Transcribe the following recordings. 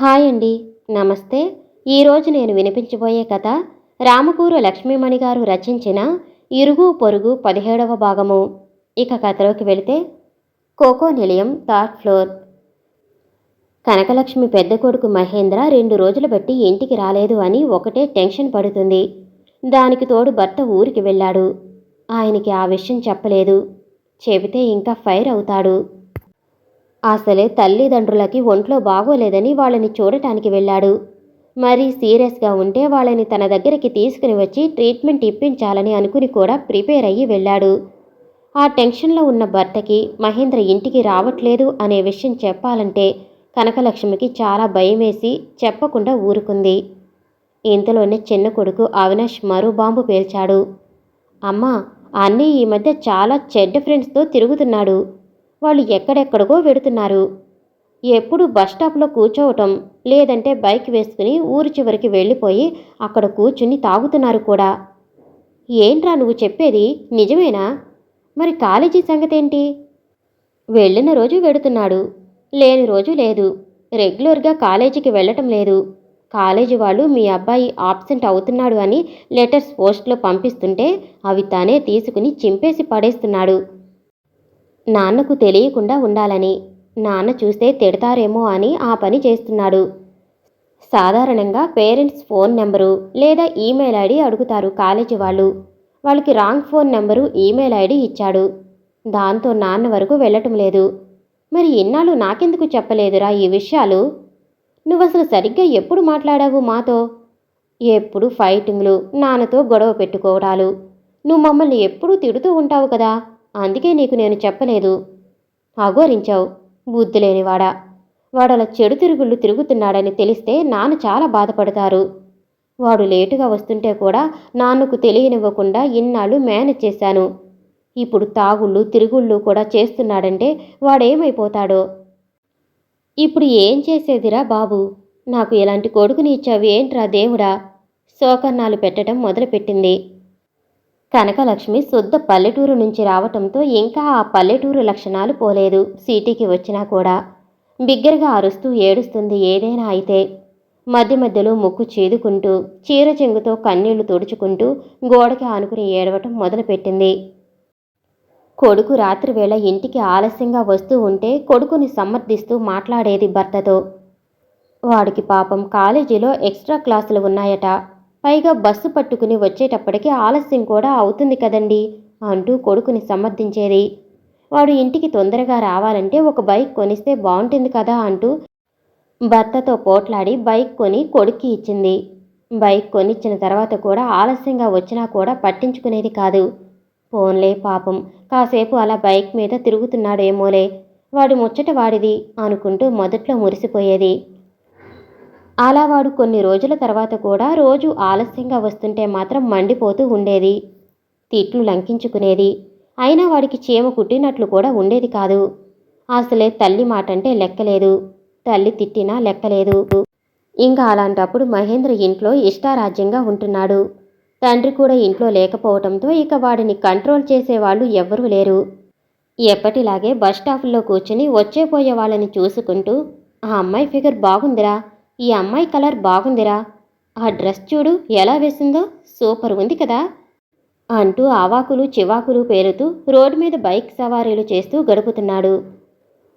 Hi అండి. నమస్తే. ఈరోజు నేను వినిపించబోయే కథ రామకూరు లక్ష్మీమణి గారు రచించిన ఇరుగు పొరుగు పదిహేడవ భాగము. ఇక కథలోకి వెళితే కోకో నిలయం థర్డ్ ఫ్లోర్. కనకలక్ష్మి పెద్ద కొడుకు మహేంద్ర రెండు రోజులు బట్టి ఇంటికి రాలేదు అని ఒకటే టెన్షన్ పడుతుంది. దానికి తోడు భర్త ఊరికి వెళ్ళాడు. ఆయనకి ఆ విషయం చెప్పలేదు. చెబితే ఇంకా ఫైర్ అవుతాడు. అసలే తల్లిదండ్రులకి ఒంట్లో బాగోలేదని వాళ్ళని చూడటానికి వెళ్ళాడు. మరీ సీరియస్గా ఉంటే వాళ్ళని తన దగ్గరికి తీసుకుని వచ్చి ట్రీట్మెంట్ ఇప్పించాలని అనుకుని కూడా ప్రిపేర్ అయ్యి వెళ్ళాడు. ఆ టెన్షన్లో ఉన్న భర్తకి మహేంద్ర ఇంటికి రావట్లేదు అనే విషయం చెప్పాలంటే కనకలక్ష్మికి చాలా భయమేసి చెప్పకుండా ఊరుకుంది. ఇంతలోనే చిన్న కొడుకు అవినాష్ మరో బాంబు పేల్చాడు. అమ్మా అన్నీ ఈ మధ్య చాలా చెడ్డ ఫ్రెండ్స్తో తిరుగుతున్నాడు. వాళ్ళు ఎక్కడెక్కడికో వెడుతున్నారు. ఎప్పుడు బస్ స్టాప్లో కూర్చోవటం లేదంటే బైక్ వేసుకుని ఊరు చివరికి వెళ్ళిపోయి అక్కడ కూర్చుని తాగుతున్నారు కూడా. ఏంట్రా నువ్వు చెప్పేది? నిజమేనా? మరి కాలేజీ సంగతేంటి? వెళ్ళిన రోజు వెడుతున్నాడు. లేని రోజు లేదు. రెగ్యులర్గా కాలేజీకి వెళ్ళటం లేదు. కాలేజీ వాళ్ళు మీ అబ్బాయి ఆబ్సెంట్ అవుతున్నాడు అని లెటర్స్ పోస్ట్లో పంపిస్తుంటే అవి తానే తీసుకుని చింపేసి పడేస్తున్నాడు. నాన్నకు తెలియకుండా ఉండాలని. నాన్న చూస్తే తిడతారేమో అని ఆ పని చేస్తున్నాడు. సాధారణంగా పేరెంట్స్ ఫోన్ నెంబరు లేదా ఈమెయిల్ ఐడి అడుగుతారు కాలేజీ వాళ్ళు. వాళ్ళకి wrong phone number email ID ఇచ్చాడు. దాంతో నాన్న వరకు వెళ్ళటం లేదు. మరి ఇన్నాళ్ళు నాకెందుకు చెప్పలేదురా ఈ విషయాలు? నువ్వు అసలు సరిగ్గా ఎప్పుడు మాట్లాడావు మాతో? ఎప్పుడు ఫైటింగ్లు నాన్నతో గొడవ పెట్టుకోవడాలు. నువ్వు మమ్మల్ని ఎప్పుడూ తిడుతూ ఉంటావు కదా? అందుకే నీకు నేను చెప్పలేదు. అఘోరించావు బుద్ధి లేనివాడా వాడలా చెడు తిరుగుళ్ళు తిరుగుతున్నాడని తెలిస్తే నాన్న చాలా బాధపడతారు. వాడు లేటుగా వస్తుంటే కూడా నాన్నకు తెలియనివ్వకుండా ఇన్నాళ్ళు మేనేజ్ చేశాను. ఇప్పుడు తాగుళ్ళు తిరుగుళ్ళు కూడా చేస్తున్నాడంటే వాడేమైపోతాడో? ఇప్పుడు ఏం చేసేదిరా బాబు? నాకు ఇలాంటి కొడుకుని ఇచ్చావు ఏంట్రా దేవుడా? శోకన్నాలు పెట్టడం మొదలుపెట్టింది. కనకలక్ష్మి శుద్ధ పల్లెటూరు నుంచి రావటంతో ఇంకా ఆ పల్లెటూరు లక్షణాలు పోలేదు. సిటీకి వచ్చినా కూడా బిగ్గరగా అరుస్తూ ఏడుస్తుంది ఏదైనా అయితే. మధ్య మధ్యలో ముక్కు చేదుకుంటూ చీర చెంగుతో కన్నీళ్ళు తుడుచుకుంటూ గోడకి ఆనుకుని ఏడవటం మొదలుపెట్టింది. కొడుకు రాత్రివేళ ఇంటికి ఆలస్యంగా వస్తూ ఉంటే కొడుకుని సమర్థిస్తూ మాట్లాడేది భర్తతో. వాడికి పాపం కాలేజీలో ఎక్స్ట్రా క్లాసులు ఉన్నాయట. పైగా బస్సు పట్టుకుని వచ్చేటప్పటికి ఆలస్యం కూడా అవుతుంది కదండి అంటూ కొడుకుని సమర్థించేది. వాడు ఇంటికి తొందరగా రావాలంటే ఒక బైక్ కొనిస్తే బాగుంటుంది కదా అంటూ భర్తతో పోట్లాడి బైక్ కొని కొడుక్కి ఇచ్చింది. బైక్ కొనిచ్చిన తర్వాత కూడా ఆలస్యంగా వచ్చినా కూడా పట్టించుకునేది కాదు. పోన్లే పాపం కాసేపు అలా బైక్ మీద తిరుగుతున్నాడేమోలే. వాడి ముచ్చట వాడిది అనుకుంటూ మొదట్లో మురిసిపోయేది. అలా వాడు కొన్ని రోజుల తర్వాత కూడా రోజు ఆలస్యంగా వస్తుంటే మాత్రం మండిపోతూ ఉండేది. తిట్లు లంకించుకునేది. అయినా వాడికి చీమ కుట్టినట్లు కూడా ఉండేది కాదు. అసలే తల్లి మాట అంటే లెక్కలేదు. తల్లి తిట్టినా లెక్కలేదు. ఇంకా అలాంటప్పుడు మహేంద్ర ఇంట్లో ఇష్టారాజ్యంగా ఉంటున్నాడు. తండ్రి కూడా ఇంట్లో లేకపోవడంతో ఇక వాడిని కంట్రోల్ చేసేవాళ్ళు ఎవ్వరూ లేరు. ఎప్పటిలాగే బస్ స్టాఫ్లో కూర్చుని వచ్చేపోయే వాళ్ళని చూసుకుంటూ ఆ అమ్మాయి ఫిగర్ బాగుందిరా. ఈ అమ్మాయి కలర్ బాగుందిరా. ఆ డ్రెస్ చూడు ఎలా వేసిందో సూపర్ ఉంది కదా. అంటూ ఆవాకులు చివాకులు పేరుతూ రోడ్డు మీద బైక్ సవారీలు చేస్తూ గడుపుతున్నాడు.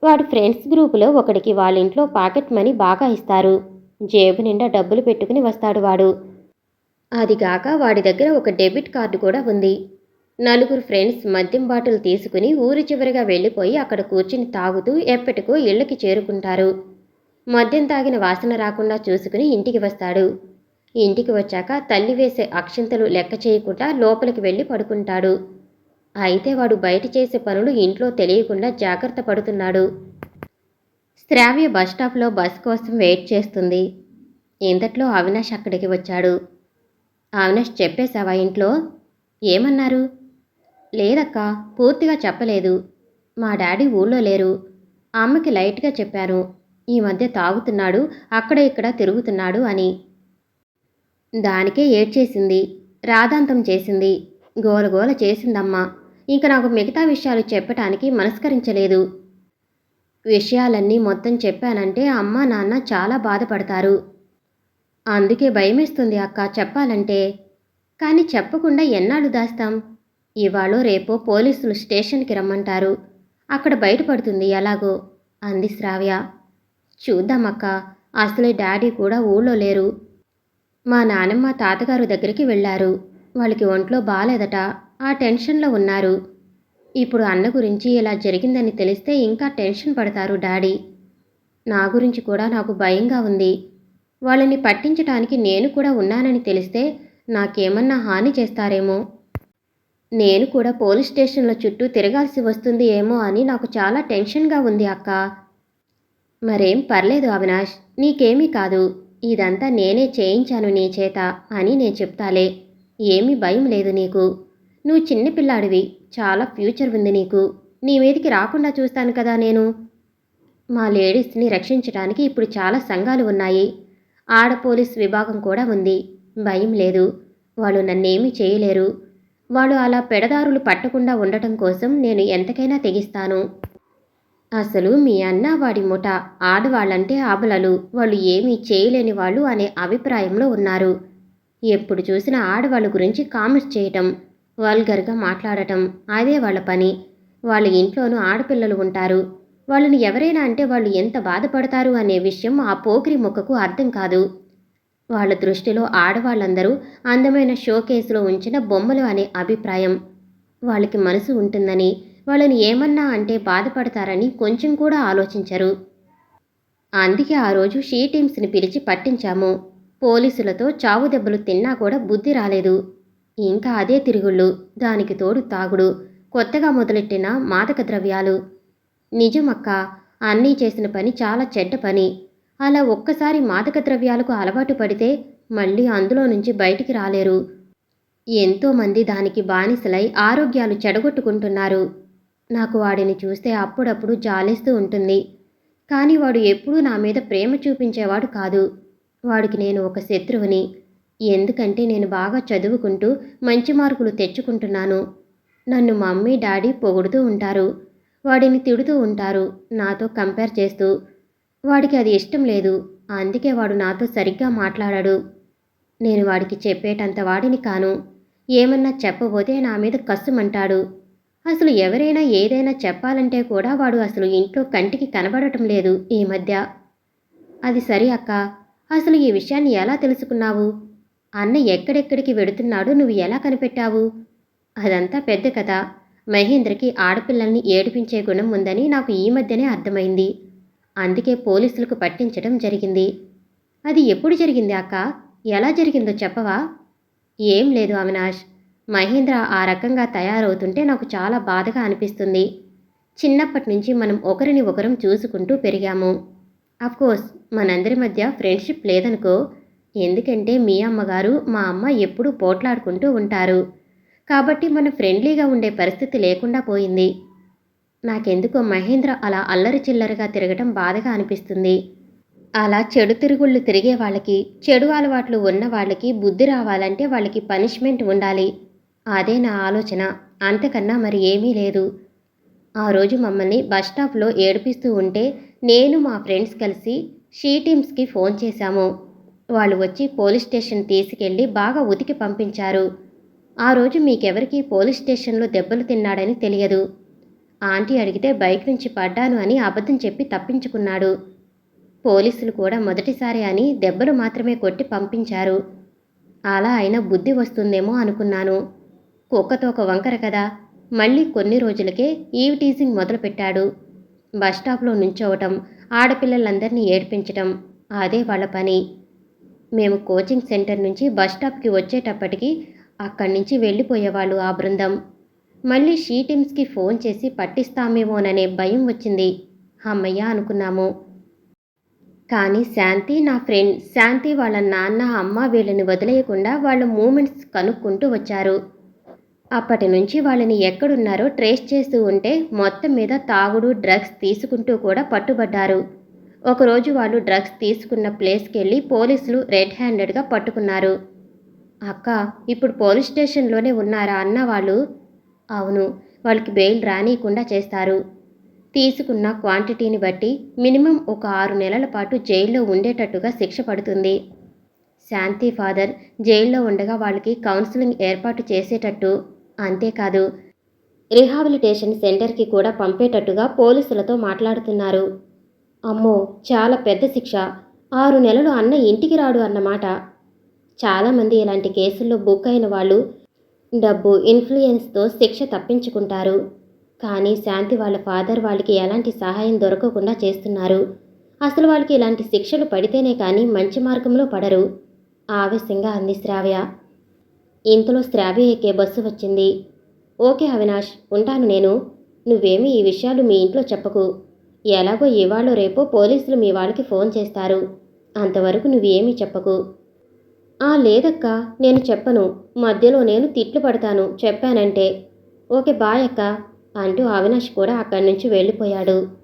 వాడి ఫ్రెండ్స్ గ్రూపులో ఒకడికి వాళ్ళ ఇంట్లో పాకెట్ మనీ బాగా ఇస్తారు. జేబు నిండా డబ్బులు పెట్టుకుని వస్తాడు వాడు. అదిగాక వాడి దగ్గర ఒక డెబిట్ కార్డు కూడా ఉంది. నలుగురు ఫ్రెండ్స్ మద్యం బాటిల్ తీసుకుని ఊరి చివరిగా వెళ్ళిపోయి అక్కడ కూర్చుని తాగుతూ ఎప్పటికో ఇళ్ళకి చేరుకుంటారు. మద్యం తాగిన వాసన రాకుండా చూసుకుని ఇంటికి వస్తాడు. ఇంటికి వచ్చాక తల్లి వేసే అక్షింతలు లెక్క చేయకుండా లోపలికి వెళ్ళి పడుకుంటాడు. అయితే వాడు బయట చేసే పనులు ఇంట్లో తెలియకుండా జాగ్రత్త పడుతున్నాడు. శ్రావ్య బస్ స్టాప్లో బస్ కోసం వెయిట్ చేస్తుంది. ఇంతట్లో అవినాష్ అక్కడికి వచ్చాడు. అవినాష్ చెప్పేశావా ఇంట్లో? ఏమన్నారు? లేదక్కా పూర్తిగా చెప్పలేదు. మా డాడీ ఊళ్ళో లేరు. అమ్మకి లైట్గా చెప్పాను. ఈ మధ్య తాగుతున్నాడు అక్కడ ఇక్కడ తిరుగుతున్నాడు అని. దానికే ఏడ్చేసింది రాధాంతం చేసింది గోలగోల చేసిందమ్మా. ఇంక నాకు మిగతా విషయాలు చెప్పటానికి మనస్కరించలేదు. విషయాలన్నీ మొత్తం చెప్పానంటే అమ్మ నాన్న చాలా బాధపడతారు. అందుకే భయమేస్తుంది అక్క చెప్పాలంటే. కానీ చెప్పకుండా ఎన్నాళ్ళు దాస్తాం? ఇవాళో రేపో పోలీసులు స్టేషన్కి రమ్మంటారు. అక్కడ బయటపడుతుంది ఎలాగో అంది శ్రావ్య. చూద్దామక్క. అసలే డాడీ కూడా ఊళ్ళో లేరు. మా నానమ్మ తాతగారు దగ్గరికి వెళ్ళారు. వాళ్ళకి ఒంట్లో బాలేదట. ఆ టెన్షన్లో ఉన్నారు. ఇప్పుడు అన్న గురించి ఇలా జరిగిందని తెలిస్తే ఇంకా టెన్షన్ పడతారు డాడీ. నా గురించి కూడా నాకు భయంగా ఉంది. వాళ్ళని పట్టించటానికి నేను కూడా ఉన్నానని తెలిస్తే నాకేమన్నా హాని చేస్తారేమో? నేను కూడా పోలీస్ స్టేషన్ల చుట్టూ తిరగాల్సి వస్తుంది ఏమో అని నాకు చాలా టెన్షన్గా ఉంది అక్క. మరేం పర్లేదు అవినాష్ నీకేమీ కాదు. ఇదంతా నేనే చేయించాను నీ చేత అని నేను చెప్తాలే. ఏమీ భయం లేదు నీకు. నువ్వు చిన్నపిల్లాడివి చాలా ఫ్యూచర్ ఉంది నీకు. నీ మీదికి రాకుండా చూస్తాను కదా నేను. మా లేడీస్ని రక్షించడానికి ఇప్పుడు చాలా సంఘాలు ఉన్నాయి. ఆడ పోలీస్ విభాగం కూడా ఉంది. భయం లేదు. వాళ్ళు నన్నేమీ చేయలేరు. వాళ్ళు అలా పెడదారులు పట్టకుండా ఉండటం కోసం నేను ఎంతకైనా తెగిస్తాను. అసలు మీ అన్న వాడి ముఠ ఆడవాళ్ళంటే ఆబలలు. వాళ్ళు ఏమీ చేయలేని వాళ్ళు అనే అభిప్రాయంలో ఉన్నారు. ఎప్పుడు చూసినా ఆడవాళ్ళ గురించి కామెంట్స్ చేయటం వల్గర్గా మాట్లాడటం అదే వాళ్ళ పని. వాళ్ళ ఇంట్లోనూ ఆడపిల్లలు ఉంటారు. వాళ్ళని ఎవరైనా అంటే వాళ్ళు ఎంత బాధపడతారు అనే విషయం ఆ పోకిరి మొక్కకు అర్థం కాదు. వాళ్ళ దృష్టిలో ఆడవాళ్ళందరూ అందమైన షోకేసులో ఉంచిన బొమ్మలు అనే అభిప్రాయం. వాళ్ళకి మనసు ఉంటుందని వాళ్ళని ఏమన్నా అంటే బాధపడతారని కొంచెం కూడా ఆలోచించరు. అందుకే ఆ రోజు షీ టీమ్స్ని పిలిచి పట్టించాము. పోలీసులతో చావు దెబ్బలు తిన్నా కూడా బుద్ధి రాలేదు. ఇంకా అదే తిరుగుళ్ళు దానికి తోడు తాగుడు కొత్తగా మొదలెట్టిన మాదక ద్రవ్యాలు. నిజమక్క అన్నీ చేసిన పని చాలా చెడ్డ పని. అలా ఒక్కసారి మాదక ద్రవ్యాలకు అలవాటు పడితే మళ్ళీ అందులో నుంచి బయటికి రాలేరు. ఎంతోమంది దానికి బానిసలై ఆరోగ్యాలు చెడగొట్టుకుంటున్నారు. నాకు వాడిని చూస్తే అప్పుడప్పుడు జాలేస్తూ ఉంటుంది. కానీ వాడు ఎప్పుడూ నా మీద ప్రేమ చూపించేవాడు కాదు. వాడికి నేను ఒక శత్రువుని. ఎందుకంటే నేను బాగా చదువుకుంటూ మంచి మార్కులు తెచ్చుకుంటున్నాను. నన్ను మమ్మీ డాడీ పొగుడుతూ ఉంటారు. వాడిని తిడుతూ ఉంటారు నాతో కంపేర్ చేస్తూ. వాడికి అది ఇష్టం లేదు. అందుకే వాడు నాతో సరిగ్గా మాట్లాడాడు. నేను వాడికి చెప్పేటంత వాడిని కాను. ఏమన్నా చెప్పబోతే నా మీద కసుమంటాడు. అసలు ఎవరైనా ఏదైనా చెప్పాలంటే కూడా వాడు అసలు ఇంట్లో కంటికి కనబడటం లేదు ఈ మధ్య. అది సరే అక్క. అసలు ఈ విషయాన్ని ఎలా తెలుసుకున్నావు? అన్న ఎక్కడెక్కడికి వెడుతున్నాడో నువ్వు ఎలా కనిపెట్టావు? అదంతా పెద్ద కథ. మహేంద్రకి ఆడపిల్లల్ని ఏడిపించే గుణం ఉందని నాకు ఈ మధ్యనే అర్థమైంది. అందుకే పోలీసులకు పట్టించడం జరిగింది. అది ఎప్పుడు జరిగింది అక్క? ఎలా జరిగిందో చెప్పవా? ఏం లేదు అవినాష్. మహేంద్ర ఆ రకంగా తయారవుతుంటే నాకు చాలా బాధగా అనిపిస్తుంది. చిన్నప్పటి నుంచి మనం ఒకరిని ఒకరం చూసుకుంటూ పెరిగాము. కోర్స్ మనందరి మధ్య ఫ్రెండ్షిప్ లేదనుకో ఎందుకంటే మీ అమ్మగారు మా అమ్మ ఎప్పుడూ పోట్లాడుకుంటూ ఉంటారు. కాబట్టి మన ఫ్రెండ్లీగా ఉండే పరిస్థితి లేకుండా పోయింది. నాకెందుకో మహేంద్ర అలా అల్లరి చిల్లరగా తిరగటం బాధగా అనిపిస్తుంది. అలా చెడు తిరుగుళ్ళు తిరిగే వాళ్ళకి చెడు అలవాట్లు ఉన్న వాళ్ళకి బుద్ధి రావాలంటే వాళ్ళకి పనిష్మెంట్ ఉండాలి. అదే నా ఆలోచన. అంతకన్నా మరి ఏమీ లేదు. ఆ రోజు మమ్మల్ని బస్ స్టాప్లో ఏడిపిస్తూ ఉంటే నేను మా ఫ్రెండ్స్ కలిసి షీ టీమ్స్కి ఫోన్ చేశాము. వాళ్ళు వచ్చి పోలీస్ స్టేషన్ తీసుకెళ్ళి బాగా ఉతికి పంపించారు. ఆ రోజు మీకెవరికి పోలీస్ స్టేషన్లో దెబ్బలు తిన్నాడని తెలియదు. ఆంటీ అడిగితే బైక్ నుంచి పడ్డాను అని అబద్ధం చెప్పి తప్పించుకున్నాడు. పోలీసులు కూడా మొదటిసారి అని దెబ్బలు మాత్రమే కొట్టి పంపించారు. అలా అయినా బుద్ధి వస్తుందేమో అనుకున్నాను. కుక్కతో ఒక వంకర కదా మళ్ళీ కొన్ని రోజులకే ఈవ్ టీజింగ్ మొదలుపెట్టాడు. బస్ స్టాప్లో నుంచోవటం ఆడపిల్లలందరినీ ఏడ్పించటం అదే వాళ్ళ పని. మేము కోచింగ్ సెంటర్ నుంచి బస్ స్టాప్కి వచ్చేటప్పటికి అక్కడి నుంచి వెళ్ళిపోయేవాళ్ళు ఆ బృందం. మళ్ళీ షీ టీమ్స్కి ఫోన్ చేసి పట్టిస్తామేమోననే భయం వచ్చింది. అమ్మయ్య అనుకున్నాము. కానీ శాంతి నా ఫ్రెండ్ శాంతి వాళ్ళ నాన్న అమ్మ వీళ్ళని వదిలేయకుండా వాళ్ళ మూమెంట్స్ కనుక్కుంటూ వచ్చారు. అప్పటి నుంచి వాళ్ళని ఎక్కడున్నారో ట్రేస్ చేస్తూ ఉంటే మొత్తం మీద తాగుడు డ్రగ్స్ తీసుకుంటూ కూడా పట్టుబడ్డారు. ఒకరోజు వాళ్ళు డ్రగ్స్ తీసుకున్న ప్లేస్కి వెళ్ళి పోలీసులు రెడ్ హ్యాండెడ్గా పట్టుకున్నారు. అక్క ఇప్పుడు పోలీస్ స్టేషన్లోనే ఉన్నారా? అన్న వాళ్ళు అవును వాళ్ళకి బెయిల్ రానియకుండా చేస్తారు. తీసుకున్న క్వాంటిటీని బట్టి మినిమం ఒక ఆరు నెలల పాటు జైల్లో ఉండేటట్టుగా శిక్ష పడుతుంది. శాంతి ఫాదర్ జైల్లో ఉండగా వాళ్ళకి కౌన్సిలింగ్ ఏర్పాటు చేసేటట్టు. అంతేకాదు రిహాబిలిటేషన్ సెంటర్కి కూడా పంపేటట్టుగా పోలీసులతో మాట్లాడుతున్నారు. అమ్మో చాలా పెద్ద శిక్ష. ఆరు నెలలు అన్న ఇంటికి రాడు అన్నమాట. చాలామంది ఇలాంటి కేసుల్లో బుక్ అయిన వాళ్ళు డబ్బు ఇన్ఫ్లుయెన్స్తో శిక్ష తప్పించుకుంటారు. కానీ శాంతి వాళ్ళ ఫాదర్ వాళ్ళకి ఎలాంటి సహాయం దొరకకుండా చేస్తున్నారు. అసలు వాళ్ళకి ఇలాంటి శిక్షలు పడితేనే కానీ మంచి మార్గంలో పడరు. ఆవేశంగా అంది శ్రావ్య. ఇంతలో శ్రావ్య ఎక్కే బస్సు వచ్చింది. ఓకే అవినాష్ ఉంటాను నేను. నువ్వేమీ ఈ విషయాలు మీ ఇంట్లో చెప్పకు. ఎలాగో ఇవాళ రేపో పోలీసులు మీ వాళ్ళకి ఫోన్ చేస్తారు. అంతవరకు నువ్వేమీ చెప్పకు. ఆ లేదక్క నేను చెప్పను. మధ్యలో నేను తిట్లు పడతాను చెప్పానంటే. ఓకే బాయ్ అక్క అంటూ అవినాష్ కూడా అక్కడి నుంచి వెళ్ళిపోయాడు.